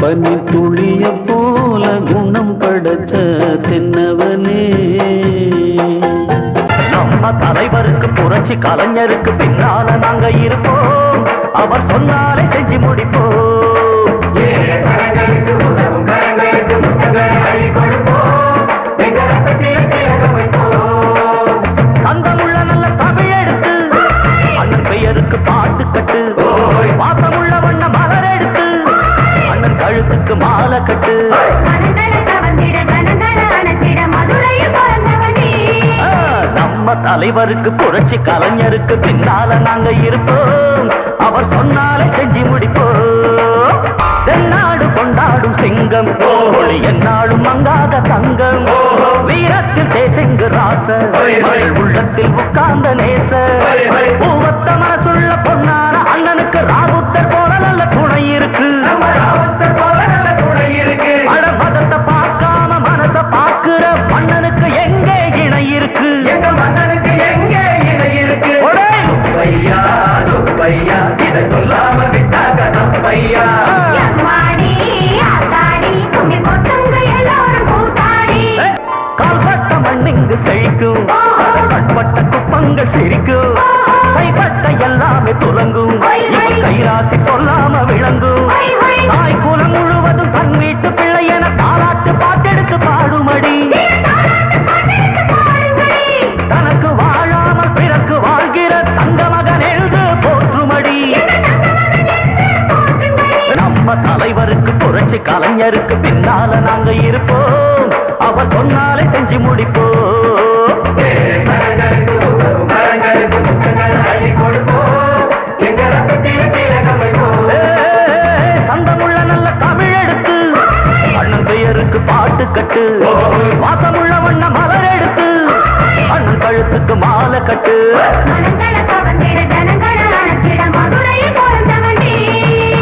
பனி துளிய போல குணம் படைச்ச தென்னவனே. நம்ம தலைவருக்கு புரட்சி கலைஞருக்கு பின்னால நாங்க இருப்போம். அவர் சொன்னாலே செஞ்சு முடிப்போம். சந்தமுள்ள நல்ல தமிழ் எடுத்து பெயருக்கு பாட்டு கட்டு கட்டு நம்ம தலைவருக்கு புரட்சி கலைஞருக்கு பின்னால நாங்க இருப்போம். அவர் சொன்னாலே செஞ்சு முடிப்போம். தென்னாடு கொண்டாடும் சிங்கம் ஒளி என்னாடும் மங்காத தங்கம். வீரத்தில் தேசிங்கு ராச உள்ளத்தில் உட்கார்ந்த நேச மண்ணிங்கு செழிக்கும். கண்பட்ட குப்பங்கள் சிரிக்கும். கைப்பட்ட எல்லாமே துலங்கும் இவன் கைராசி சொல்லாம விளங்கும். தாய் குலம் முழுவதும் தன் வீட்டு பிள்ளை என தாலாட்டு பாட்டெடுத்து பாடுமடி தனக்கு வாழாமல் பிறக்கு வாழ்கிற தங்க மகன் எழுது போற்றுமடி நம்ம தலைவருக்கு புரட்சி கலைஞருக்கு பின்னால நாங்க இருப்போம். அவர் சொன்னாலே செஞ்சு முடிப்போம் ஏ, சந்தமுள்ள நல்ல தமிழ் எடுத்து அண்ணன் பெயருக்கு பாட்டு கட்டு. வாசமுள்ள வண்ண மலர் எடுத்து அண்ணன் கழுத்துக்கு மாலை கட்டு.